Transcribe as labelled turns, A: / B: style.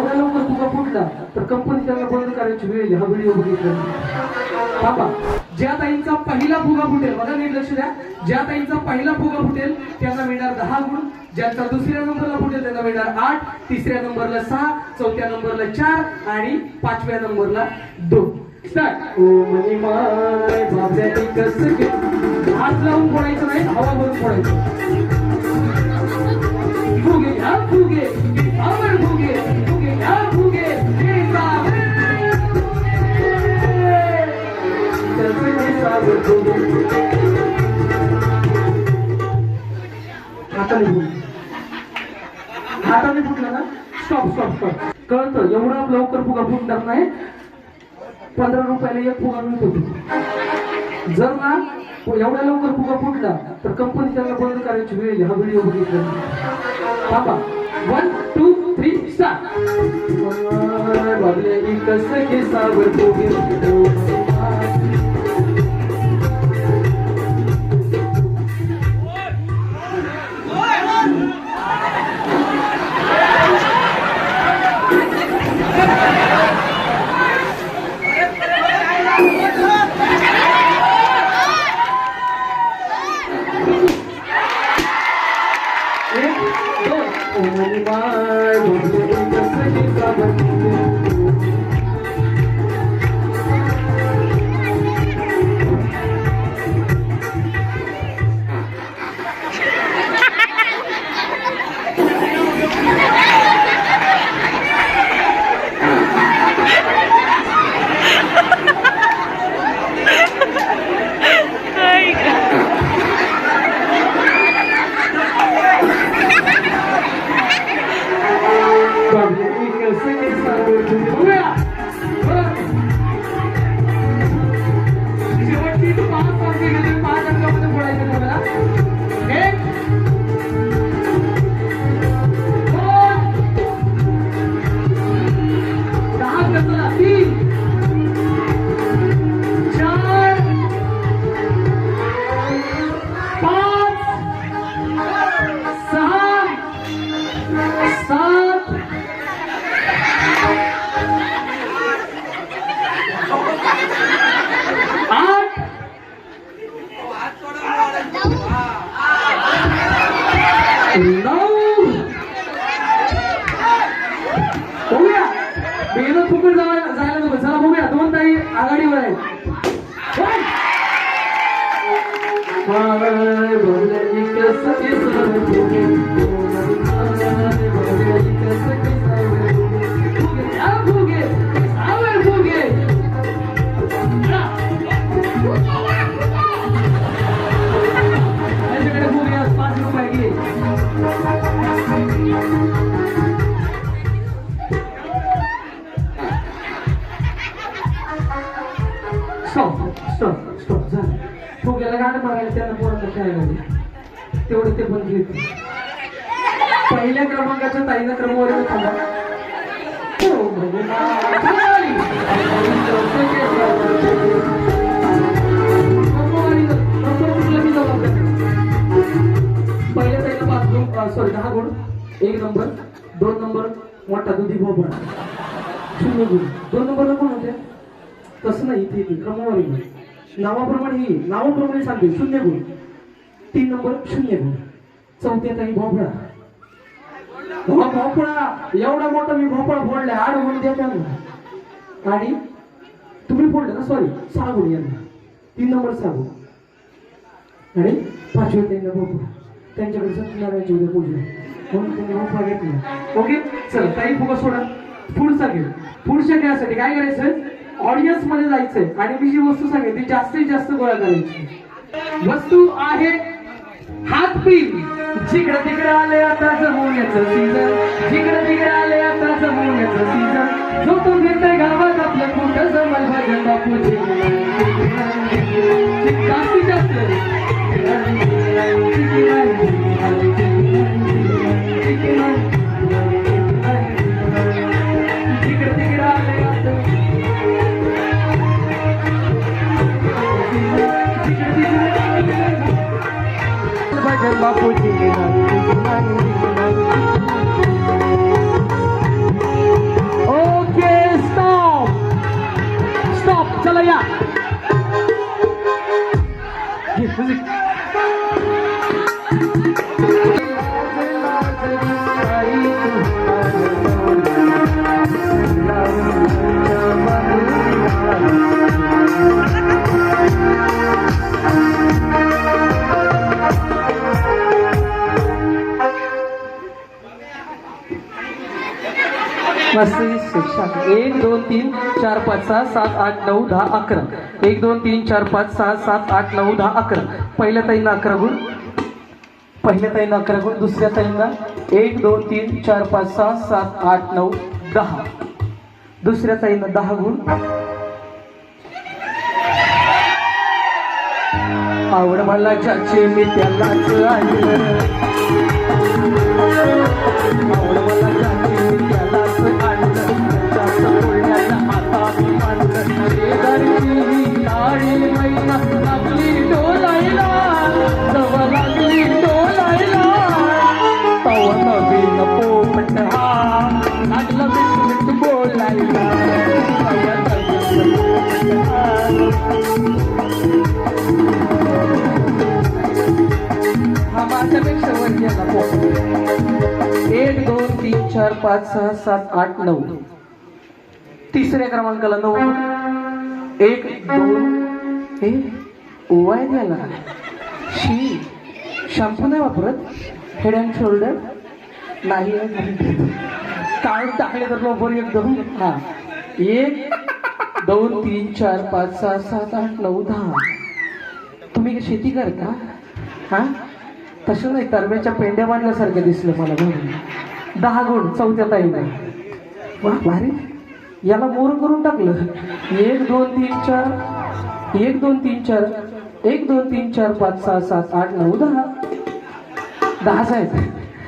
A: फुटला तर कंपनी त्यांना बंद करायची वेळ. हा व्हिडिओ बघितला बाबा ज्या ताईंचा पहिला फुगा फुटेल बघा नीट लक्ष द्या. ज्या ताईंचा पहिला फुगा फुटेल त्यांना मिळणार दहा गुण. ज्यांचा दुसऱ्या नंबरला फुटेल त्यांना मिळणार आठ. तिसऱ्या नंबरला सहा चौथ्या नंबरला चार आणि पाचव्या नंबरला दोन. माय कसं गे हात लावून फोडायचं नाही हवा भरून फोडायचं. फुगे घ्या फुगे. हाताने फुगे. हाताने फुटलं ना? स्टॉप स्टॉप स्टॉप कळतं एवढा लवकर फुगा फुटणार नाही. पंधरा रुपयाला एक फुगा मिळतो जर ना एवढ्या लवकर फुगा फुटला तर कंपनी त्यांना बंद करायची वेळ हा व्हिडिओ बघितला बाबा वन टू थ्री स्टार्ट बाबले कसं के बेलो फुकट जायला जायला नको. चला बघूया. दोन ताई आघाडीवर आहे होय. हाय, बोलली कसं फुग्याला बघायला मारायला त्यांना पोरांना काय लागले तेवढं ते पण घेत पहिल्या क्रमांकाच्या ताईनं क्रमवारी हो, थांबा पहिल्या ताईला पाच गुण सॉरी दहा गुण एक नंबर दोन नंबर मोठा दुधी भोपळा. शून्य गुण. दोन नंबरला कोण होते तसं नाही इथे इथे क्रमवारी नावाप्रमाणे ही नावाप्रमाणे सांगते. शून्य गुण. तीन नंबर शून्य गुण. चौथ्यात आहे भोपळा. भोपळा एवढा मोठा मी भोपळा फोडला आठ गुण द्या त्यांना. आणि तुम्ही फोडलं ना सॉरी सहा गुण यांना. तीन नंबर सहा गुण. आणि पाचव्या त्यांना भोपळा. त्यांच्याकडे सत्यनारायणची उद्या पूजा म्हणून त्यांनी भोपळा घेतला. ओके चल काही फुगा सोडा. पुढचा घे पुढच्या घ्यासाठी काय करायचं? ऑडियन्समध्ये जायचंय. आणि मी जी वस्तू सांगेन ती जास्तीत जास्त गोळा करायची वस्तू आहे हात पिन जिकडे तिकडे आले आता जमवण्याचं सीझन जिकडे तिकडे आले आता जमवण्याचं सीझन जो तो घेतोय गावात आपलं कुठं जमल भजन बापूजी जास्तीत जास्त. kan ba puti Okay stop! Stop chala ya Yeah, music. छान एक दोन तीन चार पाच सहा सात आठ नऊ दहा अकरा. एक दोन तीन चार पाच सहा सात आठ नऊ दहा अकरा. पहिल्या ताईंना अकरा गुण. पहिल्या ताईंना अकरा गुण. दुसऱ्या ताईंना एक दोन तीन चार पाच सहा सात आठ नऊ दहा. दुसऱ्या ताईंना दहा गुण. आवड मला ज्याचे मी त्यालाच आवड मला हा माझ्यापेक्षा वर गेला एक दोन तीन चार पाच सहा सात आठ नऊ. तिसऱ्या क्रमांकाला नऊ. एक दोन. हे ओवाय द्याला शी शॅम्पू नाही वापरत. हेड अँड शोल्डर नाही काढून टाकले तर लवकर एकदम हा. एक दोन तीन चार पाच सहा सात आठ नऊ दहा. तुम्ही शेती करता? हा? तसं नाही तरब्याच्या पेंड्या बांधल्यासारखं दिसलं मला म्हणून दहा गुण चौथ्या ताईला वा भारी. याला मोर करून टाकलं. एक दोन तीन चार. एक दोन तीन चार. एक दोन तीन चार पाच सहा सात आठ नऊ दहा. दहाच आहेत